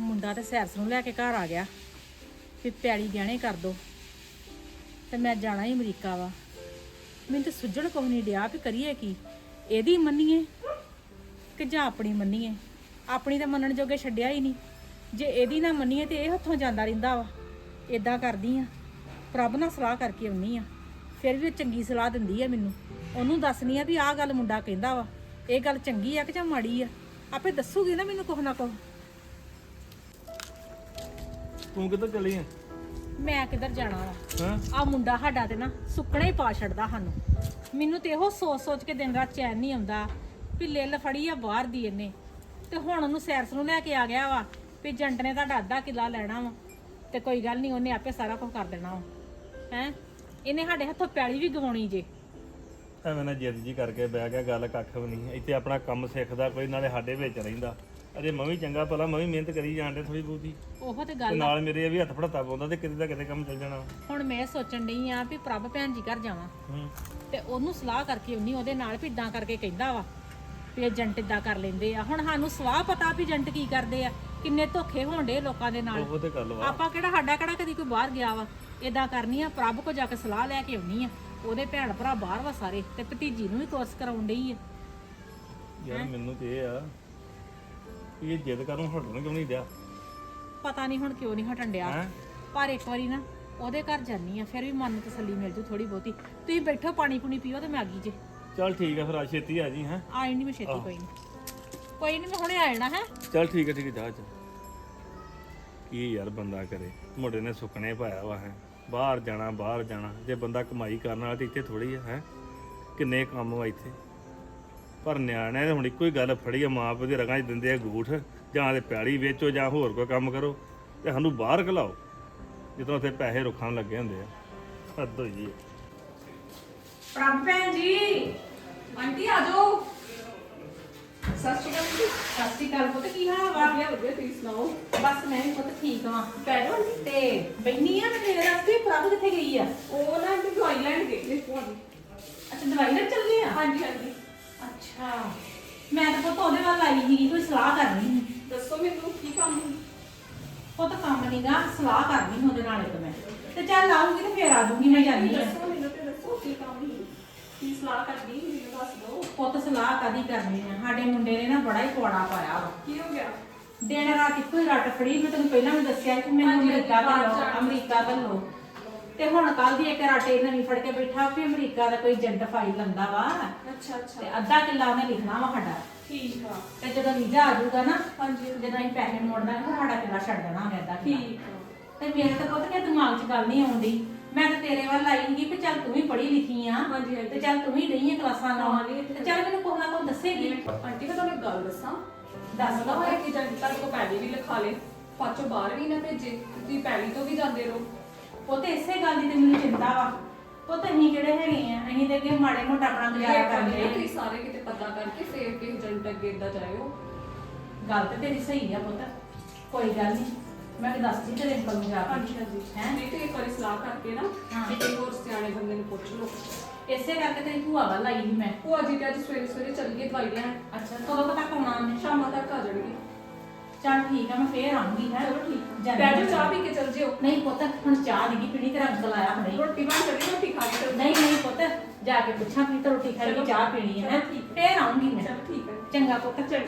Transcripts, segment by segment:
ਮੁੰਡਾ ਤੇ ਸੈਰਸ ਨੂੰ ਲੈ ਕੇ ਘਰ ਆ ਗਿਆ। ਵੀ ਪੈੜੀ ਗਹਿਣੇ ਕਰ ਦੋ। ਤੇ ਮੈਂ ਜਾਣਾ ਹੀ ਅਮਰੀਕਾ ਵਾ। ਮੈਨੂੰ ਤੇ ਸੁੱਜਣ ਕੋਈ ਨਹੀਂ ਡਿਆ ਵੀ ਕਰੀਏ ਕੀ। ਇਹਦੀ ਮੰਨੀਏ ਕਿ ਜਾਂ ਆਪਣੀ ਮੰਨੀਏ। ਆਪਣੀ ਤਾਂ ਮੰਨਣ ਜੋਗੇ ਛੱਡਿਆ ਹੀ ਨਹੀਂ ਜੇ ਇਹਦੀ ਨਾ ਮੰਨੀਏ ਤੇ ਇਹ ਹੱਥੋਂ ਜਾਂਦਾ ਰਹਿੰਦਾ ਵਾ। ਇਦਾਂ ਕਰਦੀ ਆ। ਪ੍ਰਭ ਨਾਲ ਸਲਾਹ ਕਰਕੇ ਆਉਣੀ ਆ। ਫਿਰ ਵੀ ਉਹ ਚੰਗੀ ਸਲਾਹ ਦਿੰਦੀ ਆ ਮੈਨੂੰ। ਉਹਨੂੰ ਦੱਸਣੀ ਆ ਵੀ ਆਹ ਗੱਲ ਮੁੰਡਾ ਕਹਿੰਦਾ ਵਾ। ਇਹ ਗੱਲ ਚੰਗੀ ਆ ਕਿ ਜਾਂ ਮਾੜੀ ਆ? ਆਪੇ ਦੱਸੂਗੀ ਨਾ ਮੈਨੂੰ ਕੁਛ ਨਾ ਕੁਛ। ਤੂੰ ਕਿੱਧਰ ਚਲੀ ਆ? ਮੈਂ ਕਿੱਧਰ ਜਾਣਾ ਵਾ? ਹਾਂ? ਆ ਮੁੰਡਾ ਸਾਡਾ ਤੇ ਨਾ ਸੁੱਕਣਾ ਹੀ ਪਾ ਛੱਡਦਾ ਸਾਨੂੰ। ਮੈਨੂੰ ਤੇ ਇਹੋ ਸੋਚ ਸੋਚ ਕੇ ਦਿਨ ਰਾਤ ਚੈਨ ਨਹੀਂ ਆਉਂਦਾ ਵੀ ਲਿੱਲ ਫੜੀ ਆ ਬਾਹਰ ਦੀ ਇਹਨੇ। ਤੇ ਹੁਣ ਉਹਨੂੰ ਸੈਰਸ ਨੂੰ ਲੈ ਕੇ ਆ ਗਿਆ ਵਾ ਵੀ ਜੰਟ ਨੇ ਤੁਹਾਡਾ ਅੱਧਾ ਕਿੱਲਾ ਲੈਣਾ ਵਾ ਤੇ ਕੋਈ ਗੱਲ ਨਹੀਂ ਉਹਨੇ ਆਪੇ ਸਾਰਾ ਕੁਝ ਕਰ ਦੇਣਾ ਵਾ। ਹੈ? ਇਹਨੇ ਸਾਡੇ ਹੱਥੋਂ ਪੈਲੀ ਵੀ ਗਵਾਉਣੀ ਜੇ। ਐਵੇਂ ਨਾ ਜਿੱਦ ਜੀ ਕਰਕੇ ਬਹਿ ਗਿਆ ਗੱਲ ਕੱਖ ਵੀ ਨਹੀਂ। ਇੱਥੇ ਆਪਣਾ ਕੰਮ ਸਿੱਖਦਾ ਕੋਈ ਨਾਲੇ ਸਾਡੇ ਵਿੱਚ ਰਹਿੰਦਾ। ਅਜੇ ਮੈਂ ਵੀ ਚੰਗਾ ਭਲਾ ਮੈਂ ਵੀ ਮਿਹਨਤ ਕਰੀ ਜਾਂਦੇ ਥੋੜੀ ਬਹੁਤੀ। ਉਹੋ ਤੇ ਤੇ ਗੱਲ ਆ। ਨਾਲ ਮੇਰੇ ਇਹ ਵੀ ਹੱਥ ਫੜਤਾ ਪਾਉਂਦਾ ਤੇ ਕਿਤੇ ਦਾ ਕਿਤੇ ਕੰਮ ਚੱਲ ਜਾਣਾ। ਹੁਣ ਮੈਂ ਸੋਚਣ ਡਈ ਆ ਵੀ ਪ੍ਰਭ ਭੈਣ ਜੀ ਘਰ ਜਾਵਾਂ। ਹੂੰ। ਤੇ ਉਹਨੂੰ ਸਲਾਹ ਕਰਕੇ ਉਨੀ ਉਹਦੇ ਨਾਲ ਵੀ ਇਦਾਂ ਕਰਕੇ ਕਹਿੰਦਾ ਵਾ ਵੀ ਏਜੰਟ ਇਦਾਂ ਕਰ ਲੈਂਦੇ ਆ। ਹੁਣ ਸਾਨੂੰ ਸਵਾਹ ਪਤਾ ਵੀ ਏਜੰਟ ਕੀ ਕਰਦੇ ਆ ਕਿੰਨੇ ਧੋਖੇ ਹੋਣਦੇ ਲੋਕਾਂ ਦੇ ਨਾਲ। ਉਹ ਤੇ ਗੱਲ ਵਾ। ਆਪਾਂ ਕਿਹੜਾ ਸਾਡਾ ਕਿਹੜਾ ਕਦੀ ਕੋਈ ਬਾਹਰ ਗਿਆ ਵਾ। ਇਦਾਂ ਕਰਨੀ ਆ ਪ੍ਰਭ ਕੋ ਜਾ ਕੇ ਸਲਾਹ ਲੈ ਕੇ ਆਉਣੀ ਆ। ਉਹਦੇ ਭੈਣ ਭਰਾ ਬਾਹਰ ਵਾ ਸਾਰੇ ਤੇ ਭਤੀਜੀ ਨੂੰ ਵੀ ਕੋਰਸ ਕਰਾਉਣ ਡਈ ਆ। ਯਾਰ ਮੈਨੂੰ ਤੇ ਇਹ ਆ ਇਹ ਜਿੱਦ ਕਰਨ ਹਟਣ ਕਿਉਂ ਨਹੀਂ ਦਿਆ? ਪਤਾ ਨਹੀਂ ਹੁਣ ਕਿਉਂ ਨਹੀਂ ਹਟਣ ਡਿਆ। ਹੈ? ਪਰ ਇੱਕ ਵਾਰੀ ਨਾ ਉਹਦੇ ਘਰ ਜਾਨੀ ਆ ਫਿਰ ਵੀ ਮਨ ਨੂੰ ਤਸੱਲੀ ਮਿਲ ਜੂ ਥੋੜੀ ਬਹੁਤੀ। ਤੁਸੀਂ ਬੈਠੋ ਪਾਣੀ ਪੂਣੀ ਪੀਓ ਤੇ ਮੈਂ ਆ ਗਈ ਜੇ। ਚੱਲ ਠੀਕ ਆ ਫਿਰ ਆ ਛੇਤੀ ਆ ਜੀ ਹੈ? ਆਈ ਨਹੀਂ ਮੈਂ ਛੇਤੀ ਕੋਈ ਨਹੀਂ। ਕੋਈ ਨਹੀਂ ਮੈਂ ਹੁਣੇ ਆ ਜਾਣਾ ਹੈ? ਚੱਲ ਠੀਕ ਹੈ ਠੀਕ ਹੈ ਜਾ ਜਾ। ਕੀ ਯਾਰ ਬੰਦਾ ਕਰੇ? ਮੁੰਡੇ ਨੇ ਸੁੱਕਣੇ ਪਾਇਆ ਵਾ ਹੈ? ਬਾਹਰ ਜਾਣਾ ਬਾਹਰ ਜਾਣਾ। ਜੇ ਬੰਦਾ ਕਮਾਈ ਕਰਨ ਵਾਲਾ ਤੇ ਇੱਥੇ ਥੋੜੀ ਹੈ? ਕਿੰਨੇ ਕੰਮ ਵਾ ਇੱਥੇ? ਪਰ ਨਿਆਣਿਆਂ ਨੇ ਹੁਣ ਇੱਕੋ ਹੀ ਗੱਲ ਫੜੀ ਆ ਮਾਂ ਪਿਓ ਦੇ ਰਗਾਂ 'ਚ ਦਿੰਦੇ ਆ ਗੂਠ ਜਾਂ ਤੇ ਪਿਆੜੀ ਵੇਚੋ ਜਾਂ ਹੋਰ ਕੋਈ ਕੰਮ ਕਰੋ ਤੇ ਸਾਨੂੰ ਬਾਹਰ ਘਲਾਓ। ਜਿੱਦੋਂ ਉੱਥੇ ਪੈਸੇ ਰੁੱਖਾਂ ਲੱਗੇ ਹੁੰਦੇ ਆ। ਹੱਦ ਹੋਈ ਹੈ ਪ੍ਰਭ ਭੈਣ ਜੀ ਆਂਟੀ ਆ ਜਾਓ। ਸਤਿ ਸ਼੍ਰੀ ਅਕਾਲ ਜੀ। ਸਤਿ ਸ਼੍ਰੀ ਅਕਾਲ ਪੁੱਤ ਕੀ ਹਾਲ ਵਾ ਵਧੀਆ ਵਧੀਆ ਤੁਸੀਂ ਸੁਣਾਓ? ਬਸ ਮੈਂ ਵੀ ਪੁੱਤ ਠੀਕ ਹਾਂ। ਪੈ ਜਾਓ ਆਂਟੀ। ਤੇ ਬੈਣੀ ਆ ਮੈਂ ਤੇਰੇ ਰਸਤੇ ਪ੍ਰਭ ਕਿੱਥੇ ਗਈ ਆ? ਉਹ ਨਾ ਆਂਟੀ ਦਵਾਈ ਲੈਣ ਗਏ ਨੇ ਅੱਛਾ ਦਵਾਈ ਲੈਣ ਚੱਲ ਆ? ਹਾਂਜੀ ਹਾਂਜੀ। ਮੈਂ ਤਾਂ ਪੁੱਤ ਉਹਦੇ ਵੱਲ ਆਈ ਸੀਗੀ ਕੋਈ ਸਲਾਹ ਕਰਨੀ ਸੀ। ਦੱਸੋ ਮੈਨੂੰ ਕੀ ਕੰਮ ਹੈ? ਪੁੱਤ ਕੰਮ ਨਹੀਂਗਾ ਸਲਾਹ ਕਰਨੀ ਉਹਦੇ ਨਾਲ ਇੱਕ ਮੈਂ। ਤੇ ਚੱਲ ਆਉਂਗੀ ਤੇ ਫੇਰ ਆ ਜਾਊਂਗੀ ਮੈਂ ਆ। ਦੱਸੋ ਮੈਨੂੰ ਤੇ ਦੱਸੋ ਕੀ ਕੰਮ ਹੈ ਕੀ ਸਲਾਹ ਕਰਨੀ ਸੀ, ਮੈਨੂੰ ਦੱਸ ਦਿਓ ਪੁੱਤ ਸਲਾਹ ਕਦੀ ਕਰਨੀ ਆ? ਸਾਡੇ ਮੁੰਡੇ ਨੇ ਨਾ ਬੜਾ ਹੀ ਕੋੜਾ ਪਾਇਆ ਵਾ। ਕੀ ਹੋ ਗਿਆ? ਦਿਨ ਰਾਤ ਇੱਕੋ ਹੀ ਰੱਟ ਫੜੀ ਮੈਂ ਤੈਨੂੰ ਪਹਿਲਾਂ ਵੀ ਦੱਸਿਆ ਕਿ ਮੈਨੂੰ ਹਾਂਜੀ, ਅਮਰੀਕਾ ਬਾਹਰ ਵੱਲੋਂ ਜਾਣਾ। ਅਮਰੀਕਾ ਵੱਲੋਂ। ਤੇ ਹੁਣ ਕੱਲ ਦੀ ਇੱਕ ਰਾਟੇ ਨਵੀਂ ਫੜ ਕੇ ਬੈਠਾ ਵੀ ਅਮਰੀਕਾ ਦਾ ਕੋਈ ਏਜੰਟ ਫਾਈਲ ਲੰਦਾ ਵਾ। ਅੱਛਾ ਅੱਛਾ। ਤੇ ਅੱਧਾ ਕਿੱਲਾ ਉਹਨੇ ਲਿਖਣਾ ਵਾ ਸਾਡਾ। ਠੀਕ ਆ। ਤੇ ਜਦੋਂ ਵੀਜ਼ਾ ਆ ਜਾਊਗਾ ਨਾ ਹਾਂਜੀ। ਜਦੋਂ ਅਸੀਂ ਪੈਸੇ ਮੋੜਨਾ ਤਾਂ ਸਾਡਾ ਕਿੱਲਾ ਛੱਡ ਦੇਣਾ ਉਹਨੇ ਅੱਧਾ ਕਿੱਲਾ। ਠੀਕ ਆ। ਤੇ ਮੇਰੇ ਤਾਂ ਪੁੱਤ ਕੇ ਦਿਮਾਗ 'ਚ ਗੱਲ ਨਹੀਂ ਆਉਂਦੀ ਮੈਂ ਤਾਂ ਤੇਰੇ ਵੱਲ ਆਈ ਸੀਗੀ ਕਿ ਚੱਲ ਤੂੰ ਵੀ ਪੜ੍ਹੀ ਲਿਖੀ ਆ ਹਾਂਜੀ, ਹਾਂਜੀ। ਤੇ ਚੱਲ ਤੂੰ ਵੀ ਡਈਆਂ ਕਲਾਸਾਂ ਲਾਉਣ। ਤੇ ਚੱਲ ਮੈਨੂੰ ਕੋਈ ਨਾ ਕੋਈ ਦੱਸੇਗੀ। ਆਂਟੀ ਮੈਂ ਤੁਹਾਨੂੰ ਇੱਕ ਗੱਲ ਦੱਸਾਂ। ਦੱਸ ਦੱਸਦਾ ਹੋਇਆ ਕਿ ਜਦ ਤੱਕ ਕੋ ਪੈਲੀ ਵੀ ਲਿਖਾ ਲੇ ਪਾਚੋ ਬਾਹਰ ਵੀ ਨਾ ਭੇਜੇ ਤੁਸੀਂ ਪੈਲੀ ਤੋਂ ਵੀ ਜਾਂਦੇ ਰਹੋ। ਪੁੱਤ ਇਸੇ ਗੱਲ ਦੀ ਤੇ ਮੈਨੂੰ ਚਿੰਤਾ ਵਾ। ਪੁੱਤ ਅਸੀਂ ਕਿਹੜੇ ਹੈਗੇ ਆ? ਅਸੀਂ ਤੇ ਅੱਗੇ ਮਾੜੇ ਮੋਟਾ ਆਪਣਾ ਗੁਜ਼ਾਰਾ ਕਰਦੇ ਤੁਸੀਂ ਸਾਰੇ ਕਿਤੇ ਪਤਾ ਕਰਕੇ ਫੇਰ ਕਿਸੇ ਏਜੰਟ ਅੱਗੇ ਇਦਾਂ ਜਾਇਓ। ਗੱਲ ਤੇ ਤੇਰੀ ਸਹੀ ਆ ਪੁੱਤ। ਕੋਈ ਗੱਲ ਨਹੀਂ ਮੈਂ ਤੇ ਦੱਸਦੀ ਤੇਰੇ ਅੰਕਲ ਨੂੰ ਜਾ ਹਾਂਜੀ ਕੇ ਹਾਂਜੀ ਹੈਂ? ਨਹੀਂ ਤੇ ਇੱਕ ਵਾਰੀ ਸਲਾਹ ਕਰਕੇ ਨਾ ਹਾਂ। ਕਿਤੇ ਹੋਰ ਸਿਆਣੇ ਬੰਦੇ ਨੂੰ ਪੁੱਛ ਲਓ। ਇਸੇ ਕਰਕੇ ਤੇਰੀ ਭੂਆ ਵੱਲ ਆਈ ਸੀ ਮੈਂ। ਭੂਆ ਜੀ ਤੇ ਅੱਜ ਸਵੇਰੇ ਸਵੇਰੇ ਚੱਲ ਗਏ ਦਵਾਈ ਲੈਣ। ਅੱਛਾ ਕਦੋਂ ਕੁ ਤੱਕ ਆਉਣਾ ਉਹਨੇ? ਸ਼ਾਮਾਂ ਤੱਕ ਆ ਜਾਣਗੇ। ਚੱਲ ਠੀਕ ਆ ਮੈਂ ਫੇਰ ਆਉਂਗੀ ਹੈ? ਚਲੋ ਠੀਕ ਜਾਂਦੀ ਬੈਠੋ। ਚਾਹ ਪੀ ਕੇ ਚੱਲ ਜਿਓ। ਨਹੀਂ ਪੁੱਤ ਹੁਣ ਚਾਹ ਨਹੀਂ ਪੀਣੀ ਤੇਰਾ ਅੰਕਲ ਆਇਆ ਹੁਣੇ। ਰੋਟੀ ਬਣ ਚੱਲੀ ਰੋਟੀ ਖਾ ਕੇ ਨਹੀਂ ਨਹੀਂ ਪੁੱਤ ਜਾ ਕੇ ਪੁੱਛਾਂ ਕਿ ਤਾਂ ਰੋਟੀ ਖਾਈ ਚਲੋ। ਚਾਹ ਪੀਣੀ ਹੈ। ਫੇਰ ਆਉਂਗੀ ਮੈਂ। ਚਲ ਠੀਕ ਹੈ। ਚੰਗਾ ਪੁੱਤ। ਚਲ।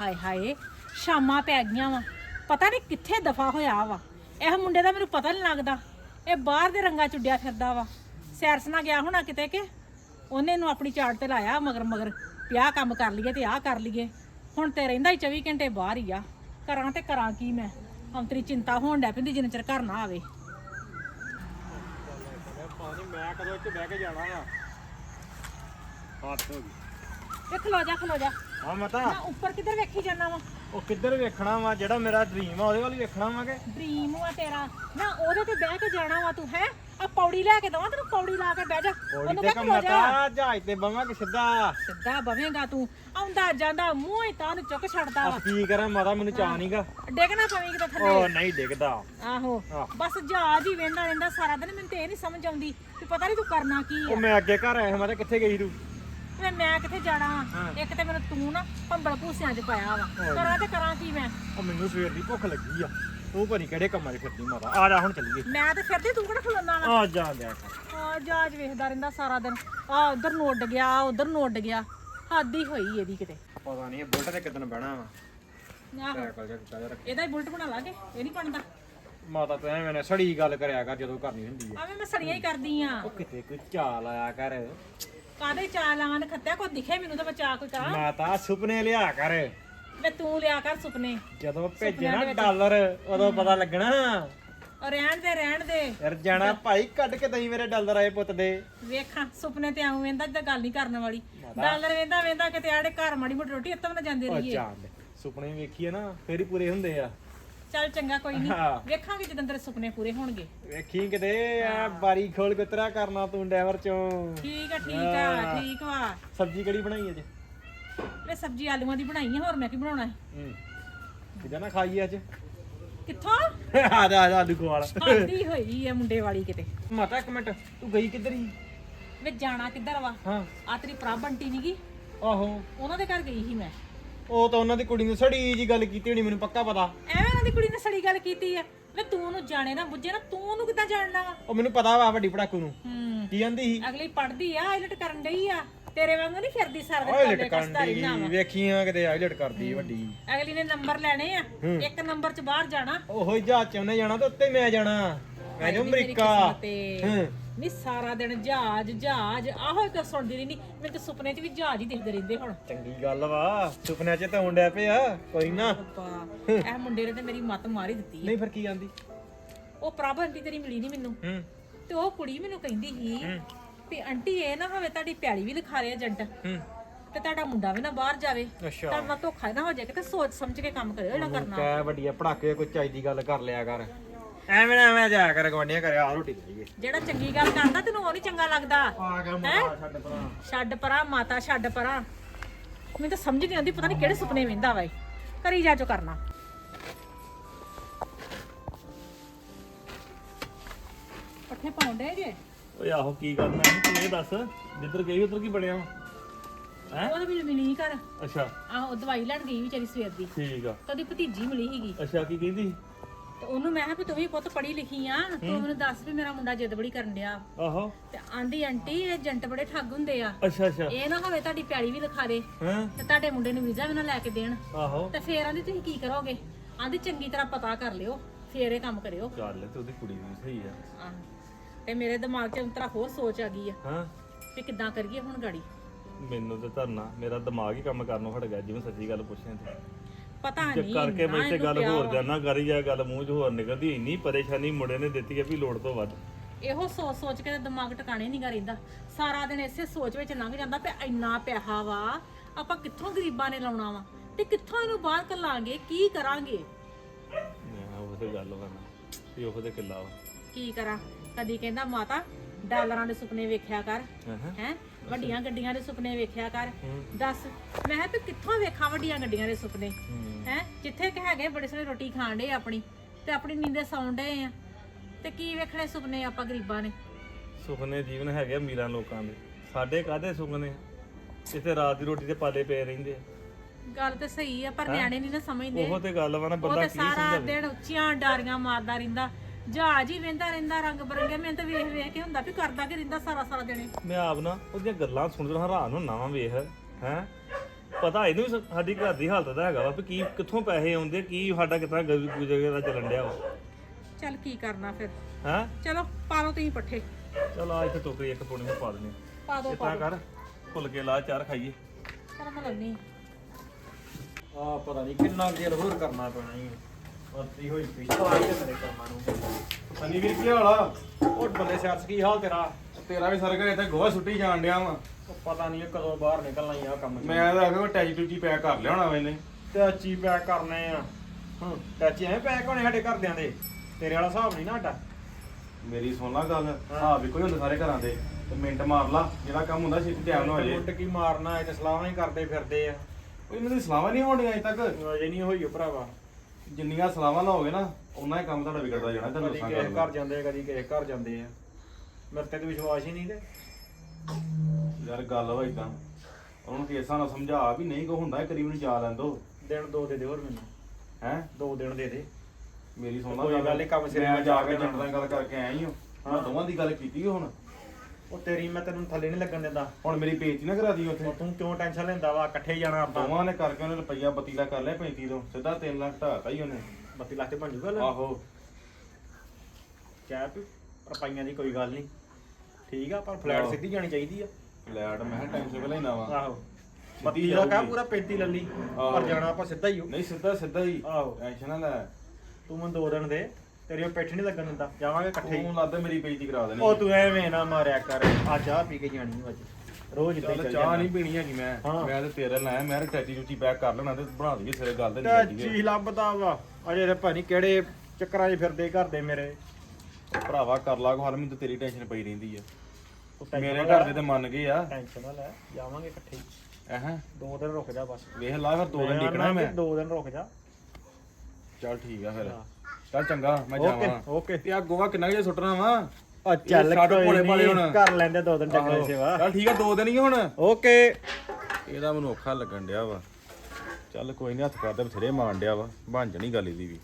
ਹਾਏ ਹਾਏ ਸ਼ਾਮਾਂ ਪੈ ਗਈਆਂ ਵਾ। ਪਤਾ ਨਹੀਂ ਕਿੱਥੇ ਦਫਾ ਹੋਇਆ ਵਾ। ਇਹ ਮੁੰਡੇ ਦਾ ਮੈਨੂੰ ਪਤਾ ਨਹੀਂ ਲੱਗਦਾ। ਇਹ ਬਾਹਰ ਦੇ ਰੰਗਾਂ ਚੁੱਡਿਆ ਫਿਰਦਾ ਵਾ। ਸੈਰਸ ਨਾ ਗਿਆ ਹੋਣਾ ਕਿਤੇ ਕਿ? ਉਹਨੇ ਨੂੰ ਆਪਣੀ ਚਾੜ ਤੇ ਲਾਇਆ ਮਗਰ ਮਗਰ ਵੀ ਆਹ ਕੰਮ ਕਰ ਲਈਏ ਤੇ ਆਹ ਕਰ ਲਈਏ। ਹੁਣ ਤੇ ਰਹਿੰਦਾ ਹੀ 24 ਘੰਟੇ ਬਾਹਰ ਹੀ ਆ। ਕਰਾਂ ਤੇ ਕਰਾਂ ਕੀ ਮੈਂ? ਹੁਣ ਤੇਰੀ ਚਿੰਤਾ ਹੋਣ ਡੈ ਪੈਂਦੀ ਜਿੰਨੇ ਚਿਰ ਘਰ ਨਾ ਆਵੇ। ਪਾਣੀ ਮੈਂ ਕਦੋਂ ਇੱਥੇ ਬਹਿ ਕੇ ਜਾਣਾ ਵਾ ਹੱਥ ਹੋ ਗਈ। ਵੇ ਖਲੋ ਜਾ ਖਲੋ ਜਾ। ਹਾਂ ਮਤਾ। ਨਾ ਉੱਪਰ ਕਿੱਧਰ ਵੇਖੀ ਜਾਣਾ ਵਾ? ਉਹ ਕਿੱਧਰ ਵੇਖਣਾ ਵਾ? ਜਿਹੜਾ ਮੇਰਾ ਡ੍ਰੀਮ ਆ ਉਹਦੇ ਵੱਲ ਹੀ ਵੇਖਣਾ ਵਾ ਕਿ? ਡ੍ਰੀਮ ਆ ਤੇਰਾ। ਨਾ ਉਹਦੇ ਤੇ ਬਹਿ ਕੇ ਜਾਣਾ ਵਾ ਤੂੰ ਹੈ? ਆ ਪੌੜੀ ਲੈ ਕੇ ਦਵਾਂ ਤੈਨੂੰ ਪੌੜੀ ਲਾ ਕੇ ਬਹਿ ਜਾ। ਪੌੜੀ ਉਹਨੂੰ ਤੇ ਕਹਿ ਖਲੋ ਜਾ। ਕਮਤਾ ਜਹਾਜ਼ ਤੇ ਬਵਾਂਗੇ ਸਿੱਧਾ? ਸਿੱਧਾ ਬਵੇਂਗਾ ਤੂੰ। ਆਉਂਦਾ ਜਾਂਦਾ ਮੂੰਹ ਹੀ ਤਾਂ ਨੂੰ ਚੁੱਕ ਛੱਡਦਾ ਆ ਵਾ ਕੀ ਕਰਾਂ ਮਾਤਾ ਮੈਨੂੰ ਚਾਹ ਨਹੀਂਗਾ। ਡੇਗਣਾ ਪਵੇਂ ਕਿਤੇ ਥੱਲੇ। ਉਹ ਨਹੀਂ ਡਿੱਗਦਾ। ਆਹੋ। ਆਹ। ਬਸ ਜਹਾਜ਼ ਹੀ ਵੇਂਦਾ ਰਹਿੰਦਾ ਸਾਰਾ ਦਿਨ ਮੈਨੂੰ ਤੇ ਇਹ ਨਹੀਂ ਸਮਝ ਆਉਂਦੀ ਕਿ ਪਤਾ ਨਹੀਂ ਤੂੰ ਕਰਨਾ ਕੀ ਉਹ ਆ ਮੈਂ ਅੱਗੇ ਘਰ ਆਇਆ ਸੀ, ਮੈਂ ਤਾਂ ਕਿੱਥੇ ਗਈ ਤੂੰ? ਵੇ ਮੈਂ ਕਿੱਥੇ ਜਾਣਾ ਵਾ? ਇੱਕ ਤੇ ਮੈਨੂੰ ਤੂੰ ਨਾ ਭੰਬਲ ਭੂਸਿਆਂ 'ਚ ਪਾਇਆ ਵਾ। ਕਰਾਂ ਤੇ ਕਰਾਂ ਕੀ ਮੈਂ? ਉਹ ਮੈਨੂੰ ਸਵੇਰ ਦੀ ਭੁੱਖ ਲੱਗੀ ਆ। ਤੂੰ ਭਰੀ ਕਿਹੜੇ ਕੰਮਾਂ 'ਚ ਫਿਰਦੀ ਮਾਤਾ। ਆ ਜਾ ਹੁਣ ਚੱਲੀਏ। ਮੈਂ ਤੇ ਫਿਰਦੀ ਤੂੰ ਕਿਹੜਾ ਖਲੋਣਾ ਵਾ? ਆ ਜਾ ਕਰ ਆ ਜਹਾਜ਼ ਵੇਖਦਾ ਰਹਿੰਦਾ ਸਾਰਾ ਦਿਨ। ਆ ਉਧਰ ਨੂੰ ਉੱਡ ਗਿਆ ਉਧਰ ਨੂੰ ਉੱਡ ਗਿਆ। ਹੱਦ ਹੀ ਹੋਈ ਇਹਦੀ ਕਿਤੇ। ਪਤਾ ਨਹੀਂ ਇਹ ਬੁਲਟ ਤੇ ਕਿਦਨ ਬਹਿਣਾ ਵਾ। ਆਹੋ। ਸਾਈਕਲ ਜਿਹਾ ਕਿੱਦਾਂ ਜਿਹਾ ਰੱਖ। ਇਹਦਾ ਹੀ ਬੁਲਟ ਬਣਾ ਲਾਂਗੇ ਇਹ ਨਹੀਂ ਬਣਦਾ। ਮਾਤਾ ਤੂੰ ਐਵੇਂ ਨਾ ਸੜੀ ਗੱਲ ਕਰਿਆ ਕਰ ਜਦੋਂ ਕਰਨੀ ਹੁੰਦੀ ਆ। ਆਵੇਂ ਮੈਂ ਸੜੀਆਂ ਹੀ ਕਰਦੀ ਆ। ਉਹ ਕਿਤੇ ਕੋਈ ਚਾਲ ਆਇਆ ਕਰ। ਕਾਦੇ ਚਾਲਾਂ ਨੇ ਖੱਤਿਆ ਕੋਈ ਦਿਖੇ ਮੈਨੂੰ ਤਾਂ ਬਚਾ ਕੋਈ ਕਰਾਂ ਮਾਤਾ ਸੁਪਨੇ ਲਿਆ ਕਰ। ਵੇ ਤੂੰ ਲਿਆ ਕਰ ਸੁਪਨੇ। ਜਦੋਂ ਭੇਜੇ ਨਾ ਡਾਲਰ ਉਦੋਂ ਪਤਾ ਲੱਗਣਾ। ਔਰ ਰਹਿਣ ਦੇ ਰਹਿਣ ਦੇ। ਯਾਰ ਜਾਣਾ ਭਾਈ ਕੱਢ ਕੇ ਦਈ ਮੇਰੇ ਡਾਲਰ ਆਏ ਪੁੱਤ ਦੇ। ਵੇਖਾਂ ਸੁਪਨੇ ਤੇ ਆਉਂ ਵੇਂਦਾ ਤਾਂ ਗੱਲ ਨਹੀਂ ਕਰਨ ਵਾਲੀ। ਡਾਲਰ ਵੇਂਦਾ ਵੇਂਦਾ ਕਿਤੇ ਆੜੇ ਘਰ ਮਾੜੀ ਮੋਟੀ ਰੋਟੀ ਇੱਥੇ ਨਾ ਜਾਂਦੇ ਉਹ ਰਹੀਏ। ਜਾਣ ਦੇ ਸੁਪਨੇ ਵੇਖੀਏ ਨਾ ਫੇਰ ਹੀ ਪੂਰੇ ਹੁੰਦੇ ਆ। ਚੱਲ ਚੰਗਾ ਕੋਈ ਨਹੀਂ ਹਾਂ। ਵੇਖਾਂਗੇ ਜਦੋਂ ਤੇਰੇ ਸੁਪਨੇ ਪੂਰੇ ਹੋਣਗੇ। ਵੇਖੀ ਕਿਤੇ ਆ ਬਾਰੀ ਖੋਲ ਕੇ ਉਤਰਾ ਕਰਨਾ ਤੂੰ ਡਰਾਈਵਰ ਚੋਂ। ਠੀਕ ਆ ਠੀਕ ਆ ਠੀਕ ਵਾ। ਸਬਜ਼ੀ ਕਿਹੜੀ ਬਣਾਈ ਅੱਜ? ਵੇ ਸਬਜ਼ੀ ਆਲੂਆਂ ਦੀ ਬਣਾਈ ਆ ਹੋਰ ਮੈਂ ਕੀ ਬਣਾਉਣਾ ਹੈ ਹੂੰ। ਕਿਦਾਂ ਨਾ ਖਾਈਏ ਅੱਜ? ਕਿੱਥੋਂ? ਆ ਜਾ ਆ ਜਾ ਆਲੂ ਖਵਾਲ। ਆਂਦੀ ਹੋਈ ਆ ਮੁੰਡੇ ਵਾਲੀ ਕਿਤੇ। ਮਾਤਾ ਇੱਕ ਮਿੰਟ ਤੂੰ ਗਈ ਕਿੱਧਰ ਹੀ ਵੇ ਜਾਣਾ ਕਿੱਧਰ ਵਾ? ਹਾਂ। ਆ ਤੇਰੀ ਪ੍ਰਭ ਆਂਟੀ ਨੀਗੀ ਆਹੋ। ਉਹਨਾਂ ਦੇ ਘਰ ਗਈ ਸੀ ਮੈਂ। ਉਹ ਤਾਂ ਉਹਨਾਂ ਦੀ ਕੁੜੀ ਨੂੰ ਸੜੀ ਜੀ ਗੱਲ ਕੀਤੀ ਹੋਣੀ ਮੈਨੂੰ ਪੱਕਾ ਪਤਾ। ਐਵੇਂ ਦੀ ਕੁੜੀ ਨੇ ਸੜੀ ਗੱਲ ਕੀਤੀ ਆ? ਵੇ ਤੂੰ ਉਹਨੂੰ ਜਾਣੇ ਨਾ ਬੁੱਝੇ ਨਾ ਤੂੰ ਉਹਨੂੰ ਕਿੱਦਾਂ ਜਾਣਨਾ ਵਾ? ਉਹ ਮੈਨੂੰ ਪਤਾ ਵਾ ਵੱਡੀ ਪੜਾਕੂ ਨੂੰ। ਹੂੰ। ਕੀ ਕਹਿੰਦੀ ਸੀ? ਅਗਲੀ ਪੜਦੀ ਆ ਆਈਲਟ ਕਰਨ ਡਈ ਆ। ਤੇਰੇ ਵਾਂਗੂ ਨਹੀਂ ਫਿਰਦੀ ਸਾਰਾ ਦਿਨ ਓਏ ਕਾਲੇ ਲਟਕਣ ਕਸਦਾ ਰਹਿਣਾ ਦੀ ਵਾ। ਵੇਖੀਆਂ ਕਿਤੇ ਆਈਲਟ ਕਰਦੀ ਵੱਡੀ। ਅਗਲੀ ਨੇ ਨੰਬਰ ਲੈਣੇ ਆ। ਇੱਕ ਨੰਬਰ 'ਚ ਬਾਹਰ ਜਾਣਾ। ਉਹੋ ਹੀ ਜਹਾਜ਼ ਚ ਉਹਨੇ ਜਾਣਾ ਤੇ ਉੱਤੇ ਮੈਂ ਜਾਣਾ। ਮੈਂ ਜੋ ਹਾਏ ਨੀ ਮੇਰੀ ਅਮਰੀਕਾ। ਕਿਸਮਤ ਏ। ਹੂੰ। ਨੀ ਸਾਰਾ ਦਿਨ ਜਹਾਜ਼ ਜਹਾਜ਼ ਆਹੋ ਇੱਕ ਸੁਣਦੀ ਰਹਿੰਦੀ ਮੈਨੂੰ ਤਾਂ ਸੁਪਨੇ 'ਚ ਵੀ ਜਹਾਜ਼ ਹੀ ਦਿਖਦੇ ਰਹਿੰਦੇ ਹੁਣ। ਚੰਗੀ ਗੱਲ ਵਾ ਸੁਪਨਿਆਂ ਚ ਤਾਂ ਹੁੰਦਿਆ ਪਿਆ ਕੋਈ ਨਾ। ਇਹ ਮੁੰਡੇ ਨੇ ਤੇ ਮੇਰੀ ਮੱਤ ਮਾਰ ਦਿੱਤੀ। ਨਹੀਂ ਫਿਰ ਕੀ ਆਂਦੀ? ਉਹ ਪ੍ਰਭ ਆਂਟੀ ਤੇਰੀ ਮਿਲੀ ਨਹੀਂ ਮੈਨੂੰ। ਹੂੰ। ਤੇ ਉਹ ਕੁੜੀ ਮੈਨੂੰ ਕਹਿੰਦੀ ਸੀ ਵੀ ਆਂਟੀ ਇਹ ਨਾ ਹੋਵੇ ਤੁਹਾਡੀ ਪਿਆਲੀ ਵੀ ਲਿਖਾ ਰਿਹਾ ਏਜੰਟ। ਹੂੰ। ਤੇ ਤੁਹਾਡਾ ਮੁੰਡਾ ਵੀ ਨਾ ਬਾਹਰ ਜਾਵੇ। ਅੱਛਾ। ਤੁਹਾਡਾ ਧੋਖਾ ਨਾ ਹੋ ਜਾਏ ਕਿਤੇ ਸੋਚ ਸਮਝ ਕੇ ਕੰਮ ਕਰਿਓ ਜਿਹੜਾ ਕਰਨਾ। ਕਹਿ ਵੱਡੀਆ ਪੜਾਕੇ ਕੋਈ ਚਾਈ ਦੀ ਗੱਲ ਕਰ ਲਿਆ ਕਰ। ਐਵੇਂ ਨਾ ਐਵੇਂ ਜਾਇਆ ਕਰ ਗਵਾਂਡੀਆਂ ਕਰਿਆ ਆ ਰੋਟੀ ਖਾਈਏ ਜਿਹੜਾ ਚੰਗੀ ਗੱਲ ਕਰਦਾ ਤੈਨੂੰ ਉਹ ਨਹੀਂ ਚੰਗਾ ਲੱਗਦਾ। ਛੱਡ ਪਰਾਂ। ਛੱਡ ਪਰਾਂ ਮਾਤਾ ਛੱਡ ਪਰਾਂ। ਮੈਨੂੰ ਤਾਂ ਸਮਝ ਨਹੀਂ ਆਉਂਦੀ ਪਤਾ ਨਹੀਂ ਕਿਹੜੇ ਸੁਪਨੇ ਵੇਂਦਾ ਵਾ ਇਹ। ਕਰੀ ਜਾ ਜੋ ਕਰਨਾ। ਪੱਠੇ ਪਾਉਂਦੇ ਜੇ? ਓਏ ਆਹੋ ਕੀ ਕਰਨਾ ਸੀ ਤੂੰ ਇਹ ਦੱਸ ਜਿੱਧਰ ਗਈ ਉਧਰ ਕੀ ਬਣਿਆ ਹੈ? ਉਹਦੇ ਮੈਨੂੰ ਮਿਲੀ ਘਰ ਅੱਛਾ। ਆਹੋ ਦਵਾਈ ਲੈਣ ਗਈ ਵਿਚਾਰੀ ਸਵੇਰ ਦੀ। ਠੀਕ ਆ। ਤੇ ਉਹਦੀ ਭਤੀਜੀ ਮਿਲੀ ਸੀਗੀ। ਅੱਛਾ ਕੀ ਕਹਿੰਦੀ ਤੇ ਉਹਨੂੰ ਮੈਂ ਕਿਹਾ ਵੀ ਤੂੰ ਵੀ ਪੁੱਤ ਪੜ੍ਹੀ ਲਿਖੀ ਆ ਤੂੰ ਮੈਨੂੰ ਦੱਸ ਵੀ ਮੇਰਾ ਮੁੰਡਾ ਜਿੱਦ ਬੜੀ ਕਰਨ ਡਿਆ। ਆਹੋ। ਤੇ ਆਂਦੀ ਆਂਟੀ ਇਹ ਏਜੰਟ ਬੜੇ ਠੱਗ ਹੁੰਦੇ ਆ। ਅੱਛਾ ਅੱਛਾ। ਇਹ ਨਾ ਹੋਵੇ ਤੁਹਾਡੀ ਪਿਆਲੀ ਵੀ ਲਿਖਾ ਦੇ ਹਾਂ? ਤੇ ਤੁਹਾਡੇ ਮੁੰਡੇ ਨੂੰ ਵੀਜ਼ਾ ਵੀ ਨਾ ਲੈ ਕੇ ਦੇਣ। ਆਹੋ। ਤੇ ਫੇਰ ਆਂਦੀ ਤੁਸੀਂ ਕੀ ਕਰੋਗੇ? ਆਂਦੀ ਚੰਗੀ ਤਰ੍ਹਾਂ ਪਤਾ ਕਰ ਲਿਓ ਫੇਰ ਇਹ ਕੰਮ ਕਰਿਓ। ਚੱਲ ਤੇ ਉਹਦੀ ਕੁੜੀ ਵੀ ਸਹੀ ਆ। ਆਹ। ਤੇ ਮੇਰੇ ਦਿਮਾਗ 'ਚ ਅੰਤਰਾ ਹੋਰ ਸੋਚ ਆ ਗਈ ਆ ਹਾਂ? ਵੀ ਕਿੱਦਾਂ ਕਰੀਏ ਹੁਣ ਗਾੜੀ। ਮੈਨੂੰ ਤੇ ਧਰਨਾ ਮੇਰਾ ਦਿਮਾਗ ਹੀ ਕੰਮ ਕਰਨੋਂ ਹਟ ਗਿਆ ਜਿਵੇਂ ਸੱਚੀ ਗੱਲ ਪੁੱਛਿਆ ਤੇ। ਪਤਾ ਨਹੀਂ ਕਰਕੇ ਮੈਂ ਇੱਥੇ ਗੱਲ ਹੋਰ। ਜਾਣਾ ਕਰੀ ਜਾ ਗੱਲ ਮੂੰਹ 'ਚ ਹੋਰ ਨਿਕਲਦੀ ਇੰਨੀ ਪਰੇਸ਼ਾਨੀ ਮੁੰਡੇ ਨੇ ਦਿੱਤੀ ਹੈ ਵੀ ਲੋੜ ਤੋਂ ਵੱਧ। ਇਹੋ ਸੋਚ ਸੋਚ ਕੇ ਤਾਂ ਦਿਮਾਗ ਟਿਕਾਣੇ ਨਹੀਂਗਾ ਰਹਿੰਦਾ। ਸਾਰਾ ਦਿਨ ਇਸੇ ਸੋਚ ਵਿੱਚ ਲੰਘ ਜਾਂਦਾ ਵੀ ਇੰਨਾ ਪਿਆਹਾ ਵਾ। ਆਪਾਂ ਕਿੱਥੋਂ ਗਰੀਬਾਂ ਨੇ ਲਾਉਣਾ ਵਾ? ਤੇ ਕਿੱਥੋਂ ਇਹਨੂੰ ਬਾਹਰ ਕੱਲਾਂਗੇ ਕੀ ਕਰਾਂਗੇ? ਮੈਂ ਉਹ ਤੇ ਗੱਲ ਵਾ ਨਾ ਵੀ ਉਹ ਤੇ ਕਿੱਲਾ ਵਾ। ਕੀ ਕਰਾਂ? ਕਦੀ ਕਹਿੰਦਾ ਮਾਤਾ ਡਾਲਰਾਂ ਦੇ ਸੁਪਨੇ ਵੇਖਿਆ ਕਰ। ਹੈ? ਵੱਡੀਆਂ ਗੱਡੀਆਂ ਦੇ ਸੁਪਨੇ ਵੇਖਿਆ ਕਰ। ਦੱਸ। ਮੈਂ ਕਿਹਾ ਵੀ ਕਿੱਥੋਂ ਵੇਖਾਂ ਵੱਡੀਆਂ ਗੱਡੀਆਂ ਦੇ ਸੁਪਨੇ? ਹੂੰ। ਜਿੱਥੇ ਕਿ ਹੈਗੇ ਬੜੇ ਸਾਰੇ ਰੋਟੀ ਖਾਣ ਡੇ ਆਪਣੀ। ਤੇ ਆਪਣੀ ਨੀਂਦੇ ਸੌਣ ਡੇ ਆ। ਤੇ ਕੀ ਵੇਖਣੇ ਸੁਪਨੇ ਆਪਾਂ ਗਰੀਬਾਂ ਨੇ? ਸੁਪਨੇ ਜੀਵਨ ਹੈਗੇ ਅਮੀਰਾਂ ਲੋਕਾਂ ਦੇ। ਸਾਡੇ ਕਾਹਦੇ ਸੁਪਨੇ? ਇੱਥੇ ਰਾਤ ਦੀ ਰੋਟੀ ਦੇ ਪਾਲੇ ਪਏ ਰਹਿੰਦੇ ਆ। ਗੱਲ ਤੇ ਸਹੀ ਆ ਪਰ ਨਿਆਣੇ ਨਹੀਂ ਨਾ ਸਮਝਦੇ। ਉਹ ਤੇ ਗੱਲ ਵਾ ਨਾ ਉਹ ਬੰਦਾ ਤੇ ਕੀ ਸਾਰਾ ਸਮਝਾਵੇ? ਦਿਨ ਉੱਚੀਆਂ ਡਾਰੀਆਂ ਮਾਰਦਾ ਰਹਿੰਦਾ। ਜਹਾਜ਼ ਹੀ ਵੇਂਦਾ ਰਹਿੰਦਾ ਰੰਗ ਬਰੰਗੇ ਮੈਨੂੰ ਤਾਂ ਵੇਖ ਵੇਖ ਕੇ ਹੁੰਦਾ ਵੀ ਕਰਦਾ ਕਿ ਰਹਿੰਦਾ ਸਾਰਾ ਸਾਰਾ ਦਿਨ। ਮੈਂ ਆਪ ਨਾ ਉਹਦੀਆਂ ਗੱਲਾਂ ਸੁਣ ਕੇ ਹੈਰਾਨ ਹੁੰਨਾ ਵਾਂ ਵੇਖ ਹੈ? ਪਤਾ ਇਹਨੂੰ ਵੀ ਸ- ਸਾਡੀ ਘਰ ਦੀ ਹਾਲਤ ਦਾ ਹੈਗਾ ਵਾ ਵੀ ਕੀ ਕਿੱਥੋਂ ਪੈਸੇ ਆਉਂਦੇ ਕੀ ਸਾਡਾ ਕਿਤਨਾ ਗੁਜ਼ਰੇ ਦਾ ਚੱਲਣ ਡਿਆ ਵਾ। ਚੱਲ ਕੀ ਕਰਨਾ ਫਿਰ। ਹੈ? ਚਲੋ ਪਾ ਲਓ ਤੁਸੀਂ ਪੱਠੇ। ਚਲ ਆ ਇੱਥੇ ਟੋਕਰੀ ਇੱਕ ਪੁਣੀ ਪਾ ਦਿੰਦੇ ਪਾ ਦਿਓ ਇਤਨਾ ਕਰ ਭੁੱਲ ਕੇ ਲਾ ਚਾਰ ਖਾਈਏ ਚਲ ਮੈਂ ਲੰਨੀ ਆ ਪਤਾ ਨਹੀਂ ਕਿੰਨਾ ਕੁ ਚਿਰ ਹੋਰ ਕਰਨਾ ਪੈਣਾ ਹੀ ਅੱਤੀ ਹੋਈ ਪਈ ਸਾਰੀ ਤੇ ਮੇਰੇ ਕੰਮਾਂ ਨੂੰ। ਸਨੀ ਵੀਰ ਕੀ ਹਾਲ ਆ? ਉਹ ਬੱਲੇ ਸਿਆਰਸ ਕੀ ਹਾਲ ਤੇਰਾ? ਤੇਰਾ ਵੀ ਸਰਗਾ ਇੱਥੇ ਗੋਹਾ ਸੁੱਟੀ ਜਾਣ ਡਿਆ ਵਾ। ਉਹ ਪਤਾ ਨਹੀਂ ਕਦੋਂ ਬਾਹਰ ਨਿਕਲਣਾ ਹੀ ਆ ਕੰਮ ਮੈਂ ਤਾਂ ਆਖਿਆ ਟੈਜੀ ਟੂਜੀ ਪੈਕ ਕਰ ਲਿਆਉਣਾ ਵਾ ਇਹਨੇ। ਤੇ ਅੱਚੀ ਪੈਕ ਕਰਨੇ ਆ। ਹਾਂ। ਚਾਚੀ ਐ ਪੈਕ ਹੋਣੇ ਸਾਡੇ ਘਰਦਿਆਂ ਦੇ। ਤੇਰੇ ਵਾਲਾ ਹਿਸਾਬ ਨਹੀਂ ਨਾ ਸਾਡਾ। ਮੇਰੀ ਸੁਣ ਲਾ ਗੱਲ। ਹਿਸਾਬ ਹੁੰਦਾ ਸਾਰੇ ਘਰਾਂ ਦੇ। ਤੇ ਮਿੰਟ ਮਾਰ ਲਾ ਜਿਹੜਾ ਕੰਮ ਹੁੰਦਾ ਛੇਤੀ ਟਾਈਮ ਨਾਲ ਹੋ ਜੇ। ਮੁੱਟ ਕੀ ਮਾਰਨਾ ਇਹ ਤੇ ਸਲਾਹਾਂ ਹੀ ਕਰਦੇ ਫਿਰਦੇ ਆ। ਉਹ ਇਹਨਾਂ ਦੀ ਸਲਾਹਾਂ ਨਹੀਂ ਹੋਣੀਆਂ ਅਜੇ ਤੱਕ। ਅਜੇ ਨਹੀਂ ਹੋਈ ਓ ਭਰਾਵਾ। ਜਿੰਨੀਆਂ ਸਲਾਹਾਂ ਨਾ ਹੋਵੇ ਨਾ ਉਹਨਾਂ ਹੀ ਕੰਮ ਤੁਹਾਡਾ ਵਿਗੜਦਾ ਜਾਣਾ ਤੁਹਾਨੂੰ ਕਦੀ ਕਿਸੇ ਗੱਲ ਘਰ ਜਾਂਦੇ ਆ ਕਦੀ ਕਿਸੇ ਘਰ ਜਾਂਦੇ ਆ। ਮੇਰੇ ਤੇ ਤਾਂ ਵਿਸ਼ਵਾਸ ਹੀ ਨਹੀਂ ਤੇ। ਯਾਰ ਗੱਲ ਵਾ ਇਦਾਂ ਉਹਨੂੰ ਕੇਸਾਂ ਨਾਲ ਸਮਝਾ ਵੀ ਨਹੀਂ ਕੋ ਹੁੰਦਾ ਕਰੀ ਮੈਨੂੰ ਜਾ ਲੈਣ ਦੋ। ਦਿਨ ਦੋ ਦੇ ਦੇ ਹੋਰ ਮੈਨੂੰ। ਹੈ? ਦੋ ਦਿਨ ਦੇ ਦੇ। ਮੇਰੀ ਸੁਣ ਕੋਈ ਗੱਲ। ਨੀ, ਕੰਮ ਸਿਰੇ ਮੈਂ ਨਾਲ ਜਾ ਜਾ ਕੇ ਕੇ ਜੰਟ ਨਾਲ ਗੱਲ ਕਰਕੇ ਆਇਆ ਹੀ ਦੋਵਾਂ ਦੀ ਗੱਲ ਕੀਤੀ ਹੁਣ। ਉਹ ਤੇਰੀ ਮੈਂ ਤੈਨੂੰ ਥੱਲੇ ਨਹੀਂ ਲੱਗਣ ਦਿੰਦਾ। ਹੁਣ ਮੇਰੀ ਬੇਇੱਜ਼ਤੀ ਨਾ ਕਰਾ ਦੀ ਉੱਥੇ। ਉਹ ਤੂੰ ਕਿਉਂ ਟੈਨਸ਼ਨ ਲੈਂਦਾ ਵਾ? ਇਕੱਠੇ ਹੀ ਜਾਣਾ ਆਪਾਂ। ਦੋਵਾਂ ਨੇ ਕਰਕੇ ਉਹਨੇ ਰੁਪਈਆ 32 ਲੱਖ ਕਰ ਲਿਆ 35 ਤੋਂ। ਸਿੱਧਾ 3 ਲੱਖ ਢਾਤਾ ਹੀ ਉਹਨੇ। 32 ਲੱਖ ਤੇ ਬਣ ਜੂਗਾ ਲੈ ਆਹੋ। ਕਿਆ ਵੀ ਰੁਪਈਆਂ ਦੀ ਕੋਈ ਗੱਲ ਨਹੀਂ। ਠੀਕ ਆ ਪਰ ਫਲੈਟ ਆਹੋ। ਸਿੱਧੀ ਜਾਣੀ ਚਾਹੀਦੀ ਆ। ਫਲੈਟ ਮੈਂ ਟੈਨਸ਼ਨ ਪਹਿਲਾਂ ਹੀ ਨਾ ਵਾ ਆਹੋ। ਸਿੱਧੀ 32 ਦਾ ਕਾ ਜਾਊਗੀ। ਪੂਰਾ 35 ਲੱਲੀ। ਆਹੋ। ਪਰ ਜਾਣਾ ਆਪਾਂ ਸਿੱਧਾ ਹੀ ਹੋ ਨਹੀਂ ਸਿੱਧਾ ਸਿੱਧਾ ਹੀ। ਆਹੋ। ਟੈਨਸ਼ਨ ਨਾ ਲੈ। ਤੂੰ ਮੈਨੂੰ ਦੋ ਦਿਨ ਦੇ। ਤੇਰੀ ਉਹ ਪਿੱਠ ਨਹੀਂ ਲੱਗਣ ਦਿੰਦਾ। ਜਾਵਾਂਗੇ ਇਕੱਠੇ ਹੀ। ਤੂੰ ਲੱਗਦਾ ਮੇਰੀ ਬੇਇੱਜ਼ਤੀ ਕਰਾ ਦੇਣੀ ਉਹ ਤੂੰ ਐਵੇਂ ਨਾ ਮਾਰਿਆ ਕਰ। ਆ ਚਾਹ ਪੀ ਕੇ ਜਾਣੀ ਓ ਅੱਜ। ਰੋਜ਼ ਇੱਦਾਂ ਹੀ ਚੱਲ ਚੱਲ ਚਾਹ ਜਾਂਦਾ। ਨਹੀਂ ਪੀਣੀ ਹੈਗੀ ਮੈਂ। ਹਾਂ। ਮੈਂ ਤੇ ਤੇਰੇ ਨਾਲ ਆਇਆ ਮੈਂ ਤੇ ਟੈਚੀ ਟੂਚੀ ਪੈਕ ਕਰ ਲੈਣਾ ਤੇ ਬਣਾ ਦਈਏ ਸਿਰੇ ਗੱਲ ਤੇ ਨਹੀਂ ਟੱਚੀ ਲੱਭਦਾ ਵਾ। ਅਜੇ ਤੇ ਭਾਣੀ ਕਿਹੜੇ ਚੱਕਰਾਂ 'ਚ ਫਿਰਦੇ ਘਰ ਦੇ ਮੇਰੇ। ਭਰਾਵਾ ਕਰ ਲਾ ਕੋ ਹਰ ਮੈਨੂੰ ਤੇ ਤੇਰੀ ਟੈਨਸ਼ਨ ਪਈ ਰਹਿੰਦੀ ਆ। tension ਮੇਰੇ ਨਾ ਘਰ। ਦੇ ਤੇ ਮੰਨ ਗਏ ਆ। ਟੈਨਸ਼ਨ ਨਾ ਲੈ ਜਾਵਾਂਗੇ ਇਕੱਠੇ ਹੀ। ਐਹਾਂ। ਦੋ ਦਿਨ ਰੁਕ ਜਾ ਬਸ। ਵੇਖ ਲਾ ਫਿਰ ਦੋ ਦਿਨ ਮੈਂ ਆਨਾ ਮੈਂ। ਦੋ ਦਿਨ ਰੁਕ ਜਾ। ਚੱਲ ਠੀਕ ਆ ਫਿਰ। ਹਾਂ। ਚੱਲ ਚੰਗਾ ਮੈਂ ਓਕੇ ਜਾਵਾਂ। ਓਕੇ ਤੇ ਆ ਗੋਵਾ ਕਿੰਨਾ ਜੇ ਸੁੱਟਣਾ ਵਾ? ਆ ਚੱਲ ਛੱਡ ਕੋਈ ਭੋਲੇ ਹੁਣ। ਕਰ ਲੈਂਦੇ ਦੋ ਦਿਨ ਚੰਗਾ ਆਹੋ। ਸੇਵਾ। ਚੱਲ ਠੀਕ ਆ ਦੋ ਦਿਨ ਹੀ ਹੁਣ। ਓਕੇ ਇਹਦਾ ਮੈਨੂੰ ਔਖਾ ਲੱਗਣ ਡਿਆ ਵਾ। ਚੱਲ ਕੋਈ ਨਹੀਂ ਹੱਥ ਕਰਦਾ ਬਥੇਰੇ ਮਾਰਨ ਡਿਆ ਵਾ। ਬਣ ਜਣੀ ਗੱਲ ਇਹਦੀ ਵੀ।